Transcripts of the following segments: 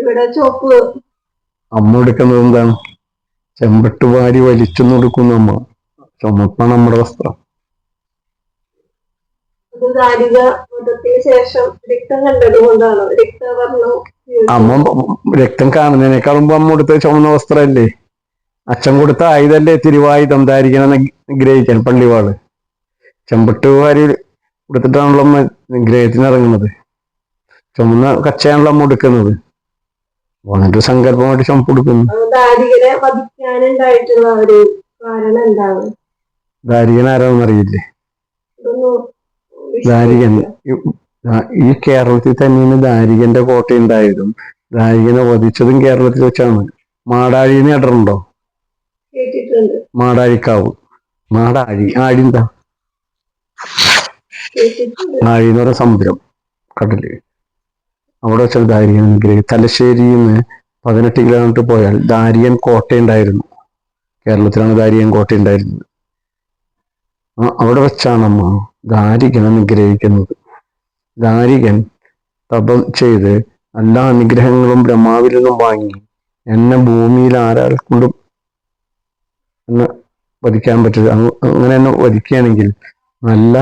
ഇവിടെ ചോപ്പ്. അമ്മ എടുക്കുന്നത് എന്താണ്? ചെമ്പട്ട് വാരി വലിച്ചു കൊടുക്കുന്ന അമ്മ. ചുമപ്പാണ് നമ്മുടെ വസ്ത്രം. അമ്മ രക്തം കാണുന്നതിനേക്കാളും മുമ്പ് അമ്മ കൊടുത്ത ചുമന്ന വസ്ത്രമല്ലേ? അച്ഛൻ കൊടുത്ത ആയുധല്ലേ തിരുവായുധം ധാരിക്കണം ഗ്രഹിക്കാൻ പള്ളിവാൾ? ചെമ്പട്ട് വാരി കൊടുത്തിട്ടാണല്ലോ അമ്മ ഗ്രഹത്തിന് ഇറങ്ങുന്നത് ചുമന്ന കച്ചയാണല്ലോ അമ്മ എടുക്കുന്നത് എന്നിട്ട് സങ്കല്പമായിട്ട് ചുമപ്പ് എടുക്കുന്നു ദാരികൻ ആരാന്ന് ആരാണെന്ന് അറിയില്ലേ? ദാരികൻ. ഈ- കേരളത്തിൽ തന്നെയാണ് ദാരികന്റെ കോട്ട ഉണ്ടായതും ദാരികനെ വധിച്ചതും കേരളത്തിൽ വെച്ചാണ്. മാടാഴിനെ ഇടറുണ്ടോ? മാടാഴിക്കാവ്. മാടാഴി ആഴി എന്താ? ആഴി എന്ന് പറയുന്ന സമുദ്രം. കടൽ അവിടെ വെച്ചാൽ ദാരിയൻ അനുഗ്രഹിക്കും തലശ്ശേരിയിൽ നിന്ന് പതിനെട്ട് കിലോമീറ്റർ പോയാൽ ദാരിയൻ കോട്ടയുണ്ടായിരുന്നു കേരളത്തിലാണ് ദാരിയൻ കോട്ടയുണ്ടായിരുന്നത് അവിടെ വെച്ചാണ് അമ്മ ദാരികൻ അനുഗ്രഹിക്കുന്നത്. ദാരികൻ തപം ചെയ്ത് എല്ലാ അനുഗ്രഹങ്ങളും ബ്രഹ്മാവിൽ നിന്നും വാങ്ങി എന്നെ ഭൂമിയിൽ ആരാൾക്കൊണ്ടും എന്നെ വധിക്കാൻ പറ്റില്ല. അങ്ങനെ എന്നെ വധിക്കുകയാണെങ്കിൽ നല്ല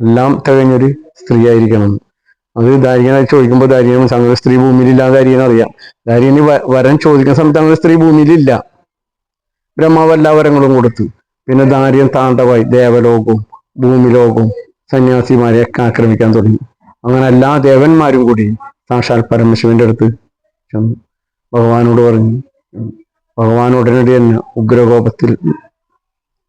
എല്ലാം തികഞ്ഞൊരു സ്ത്രീ ആയിരിക്കണം. അത് ദാരികനായി ചോദിക്കുമ്പോൾ ദാരികൻ സംഗതി സ്ത്രീ ഭൂമിയിലില്ലാന്ന് ദാരികൻ അറിയാം. ദാരികന് വരം വരൻ ചോദിക്കുന്ന സമയത്ത് അങ്ങനെ സ്ത്രീ ഭൂമിയിലില്ല. ബ്രഹ്മാവ് എല്ലാ വരങ്ങളും കൊടുത്തു. പിന്നെ ദാരിയൻ താണ്ടവായി ദേവലോകവും ഭൂമിലോകവും സന്യാസിമാരെ ആക്രമിക്കാൻ തുടങ്ങി. അങ്ങനെ എല്ലാ ദേവന്മാരും കൂടി സാക്ഷാൽ പരമശിവന്റെ അടുത്ത് ചെന്നു. ഭഗവാനോട് പറഞ്ഞു ഭഗവാൻ ഉടനടി തന്നെ ഉഗ്രകോപത്തിൽ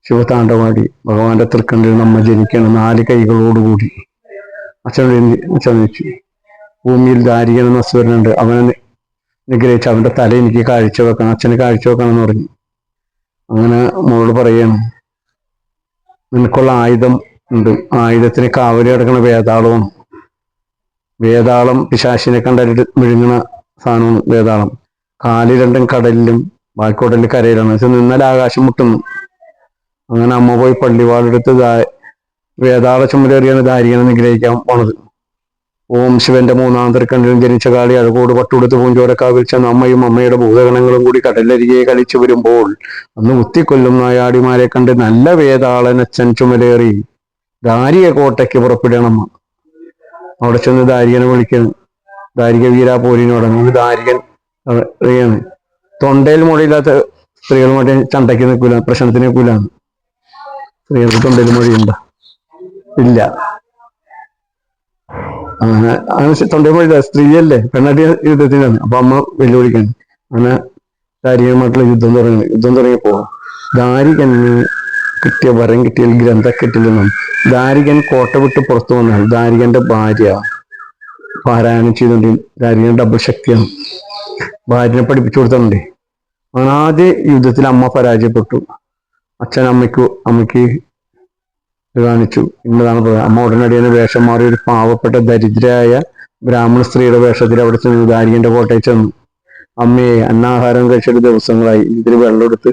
ശിവതാണ്ഡവാടി. ഭഗവാന്റെ തൃക്കണ്ടിൽ നമ്മ ജനിക്കണം. നാല് കൈകളോടുകൂടി. അച്ഛനോട് ഭൂമിയിൽ ദാരികൻ എന്ന അസുരനുണ്ട്. അവനെ നിഗ്രഹിച്ച് അവന്റെ തല എനിക്ക് കാഴ്ച വെക്കണം അച്ഛന് കാഴ്ച വെക്കണം എന്ന് പറഞ്ഞു. അങ്ങനെ മോൾ പറയാണ് നിനക്കുള്ള ആയുധം ഉണ്ട്. ആയുധത്തിന് കാവലി കിടക്കണ വേതാളമാണ് വേതാളം പിശാശിനെ കണ്ടിട്ട് വിഴുങ്ങണ സാധനമാണ് വേതാളം. കാൽ രണ്ടും കടലിലും ബാക്കിയോടൽ കരയിലാണ്. നിന്നാൽ ആകാശം മുട്ടുന്നു. അങ്ങനെ അമ്മ പോയി പള്ളിവാളെടുത്ത് വേതാള ചുമലേറിയാണ് ദാരികനെ നിഗ്രഹിക്കാൻ പോണത്. ഓം ശിവന്റെ മൂന്നാം തൃക്കണ്ണിലും ജനിച്ച കാളി അഴകോട് പട്ടുടുത്ത് പൂഞ്ചോരക്കാവിൽ ചെന്ന അമ്മയും അമ്മയുടെ ഭൂതഗണങ്ങളും കൂടി കടലരികെ കളിച്ചു വരുമ്പോൾ അന്ന് ഉത്തിക്കൊല്ലും നായാടിമാരെ കണ്ട് നല്ല വേതാളനച്ഛൻ ചുമലേറി. ദാരിക കോട്ടയ്ക്ക് പുറപ്പെടണം. അവിടെ ചെന്ന് ദാരികനെ വിളിക്കുന്നു ദാരിക വീരാ പോരിനോട് അങ്ങനെ ദാരികൻ അറിയാണ്. തൊണ്ടയിൽ മുഴയില്ലാത്ത സ്ത്രീകളുമായിട്ട് ചണ്ടയ്ക്ക് നിൽക്കൂല പ്രശ്നത്തിന് നിൽക്കൂലാണ് സ്ത്രീകൾക്ക് തൊണ്ടയിൽ മൊഴിയുണ്ട. ഇല്ല. അങ്ങനെ അങ്ങനെ തൊണ്ടയിൽ മൊഴിയില്ല സ്ത്രീയല്ലേ പെണ്ണാട്ടി യുദ്ധത്തിനാണ്. അപ്പൊ അമ്മ വെല്ലുവിളിക്കാണ്. അങ്ങനെ ശാരീരികമായിട്ടുള്ള യുദ്ധം തുടങ്ങി യുദ്ധം തുടങ്ങിയപ്പോ ദാരികന് കിട്ടിയ വരം കിട്ടിയ കിട്ടില്ലെന്നും ദാരികൻ കോട്ട വിട്ട് പുറത്തു വന്നാൽ ദാരികന്റെ ഭാര്യ പാരായണം ചെയ്തുകൊണ്ട് ദാരികൻ ഡബിൾ ശക്തിയാണ്. ഭാര്യനെ പഠിപ്പിച്ചു കൊടുത്തിട്ടുണ്ട് അങ്ങനെ ആദ്യ യുദ്ധത്തിൽ അമ്മ പരാജയപ്പെട്ടു. അച്ഛൻ അമ്മയ്ക്ക് അമ്മയ്ക്ക് കാണിച്ചു. എന്നതാണ് പറയുന്നത് അമ്മ ഉടനടി വേഷം മാറി ഒരു പാവപ്പെട്ട ദരിദ്രയായ ബ്രാഹ്മണ സ്ത്രീയുടെ വേഷത്തിൽ അവിടെ ചെന്ന് ദാരികന്റെ കോട്ടയിൽ ചെന്നു. അമ്മയെ അന്നാഹാരം കഴിച്ചിട്ട് ദിവസങ്ങളായി. ഇതിൽ വെള്ളം എടുത്ത്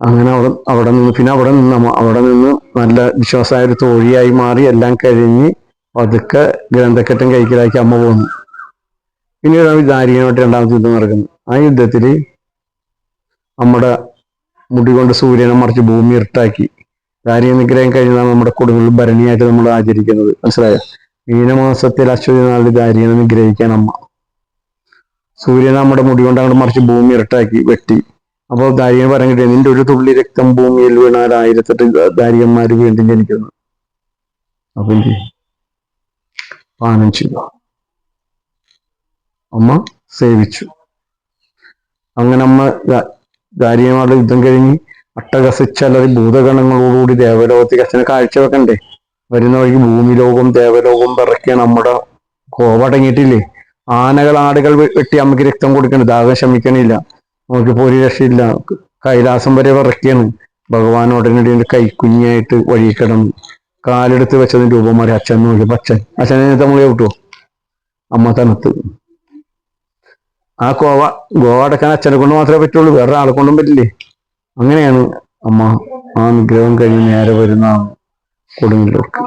അങ്ങനെ അവിടെ അവിടെ നിന്ന് പിന്നെ അവിടെ നിന്ന് അവിടെ നിന്ന് നല്ല വിശ്വാസമായ ഒരു തോഴിയായി മാറി എല്ലാം കഴിഞ്ഞ് പതുക്കെ ഗ്രന്ഥക്കെട്ടും കൈക്കലാക്കി അമ്മ പോന്നു. പിന്നീടാണ് ദാരികനായിട്ട് രണ്ടാമത്തെ യുദ്ധം നടക്കുന്നത് ആ യുദ്ധത്തിൽ നമ്മുടെ മുടി കൊണ്ട് സൂര്യനെ മറിച്ച് ഭൂമി ഇരുട്ടാക്കി. ദാരിക നിഗ്രഹം കഴിഞ്ഞതാണ് നമ്മുടെ കുടുംബ ഭരണിയായിട്ട് നമ്മൾ ആചരിക്കുന്നത്. മനസ്സിലായോ? മീനമാസത്തിൽ അശ്വതി നാളിൽ ദാരികനെ നിഗ്രഹിക്കാൻ അമ്മ. സൂര്യൻ നമ്മുടെ മുടി കൊണ്ട് അങ്ങോട്ട് മറിച്ച് ഭൂമി ഇരട്ടാക്കി വെട്ടി. അപ്പോൾ ദാരികൻ കിട്ടിയത് നിന്റെ ഒരു തുള്ളി രക്തം ഭൂമിയിൽ വീണാൽ ആയിരത്തെട്ട് ദാരികന്മാര് വീണ്ടും ജനിക്കുന്നു. അപ്പൊ പാനം ചെയ്തു. അമ്മ സേവിച്ചു. അങ്ങനെ അമ്മ ദാരിയമാരുടെ യുദ്ധം കഴിഞ്ഞ് അട്ടകസിച്ചലറി ഭൂതഗണങ്ങളോടുകൂടി ദേവലോകത്തേക്ക് അച്ഛനെ കാഴ്ച വെക്കണ്ടേ? വരുന്ന വഴിക്ക് ഭൂമിലോകവും ദേവലോകവും പിറക്കിയ നമ്മുടെ കോപടങ്ങിയിട്ടില്ലേ ആനകൾ ആടുകൾ വെട്ടി നമുക്ക് രക്തം കൊടുക്കണ്ട്. ദാഹം ശമിക്കണില്ല. നമുക്കിപ്പോൾ ഒരു രക്ഷയില്ല. കൈലാസം വരെ വിറക്കിയാണ് ഭഗവാൻ ഉടനടി കൈക്കുഞ്ഞായിട്ട് വഴി കാലെടുത്ത് വെച്ചതിന് രൂപം മാറി അച്ഛൻ നോക്കി. അച്ഛൻ അച്ഛനെ നമ്മൾ കിട്ടുമോ അമ്മ തണുത്ത്. ആ കോവ ഗോവ അടക്കാൻ അച്ഛനെ കൊണ്ട് മാത്രമേ പറ്റുള്ളൂ. വേറെ ആളെ കൊണ്ടും പറ്റില്ലേ? അങ്ങനെയാണ് അമ്മ ആ നിഗ്രഹം കഴിഞ്ഞ് നേരെ വരുന്ന കൊടുങ്ങിലോട്ട്